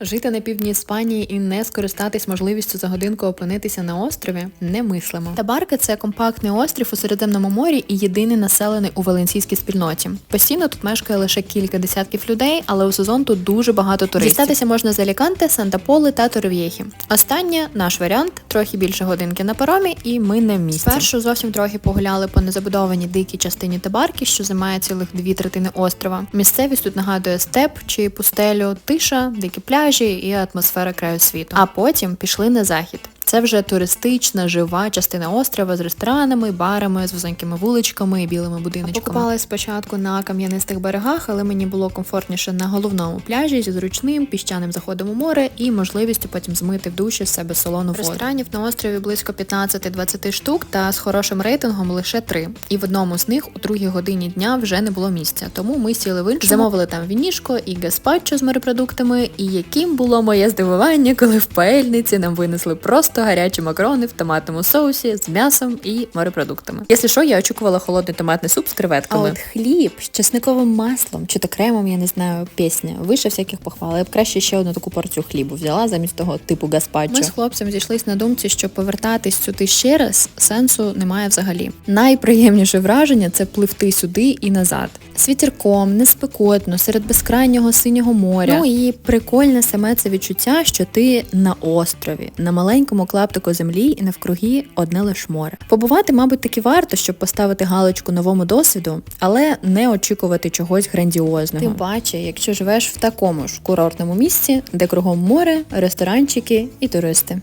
Жити на півдні Іспанії і не скористатись можливістю за годинку опинитися на острові немислимо. Табарка це компактний острів у Середземному морі і єдиний населений у валенсійській спільноті. Постійно тут мешкає лише кілька десятків людей, але у сезон тут дуже багато туристів. Дістатися можна з Аліканте, Санта-Поли та Торрев'єхі. Останнє наш варіант трохи більше годинки на паромі, і ми на місці. Спершу зовсім трохи погуляли по незабудованій дикій частині Табарки, що займає цілих дві третини острова. Місцевість тут нагадує степ чи пустелю, тиша, дикі пляжі і атмосфера краю світу. А потім пішли на захід. Це вже туристична, жива частина острова з ресторанами, барами, з вузенькими вуличками і білими будиночками. Покупали спочатку на кам'янистих берегах, але мені було комфортніше на головному пляжі зі зручним піщаним заходом у море і можливістю потім змити в душі з себе солону воду. Ресторанів на острові близько 15-20 штук, та з хорошим рейтингом лише три. І в одному з них у другій годині дня вже не було місця. Тому ми сіли в іншому, замовили там вінішко і гаспачо з морепродуктами. І яким було моє здивування, коли в паельниці нам винесли просто гарячі макарони в томатному соусі з м'ясом і морепродуктами. Якщо що, я очікувала холодний томатний суп з креветками. А от хліб з чесниковим маслом чи то кремом, я не знаю, пісня. Вище всяких похвал. Я б краще ще одну таку порцію хлібу взяла замість того типу гаспачо. Ми з хлопцем зійшлись на думці, що повертатись сюди ще раз сенсу немає взагалі. Найприємніше враження це пливти сюди і назад. З вітерком, не спекотно, серед безкрайнього синього моря. Ну і прикольне саме це відчуття, що ти на острові, на маленькому клаптику землі і навкруги одне лиш море. Побувати, мабуть, таки варто, щоб поставити галочку новому досвіду, але не очікувати чогось грандіозного. Тим паче, якщо живеш в такому ж курортному місці, де кругом море, ресторанчики і туристи.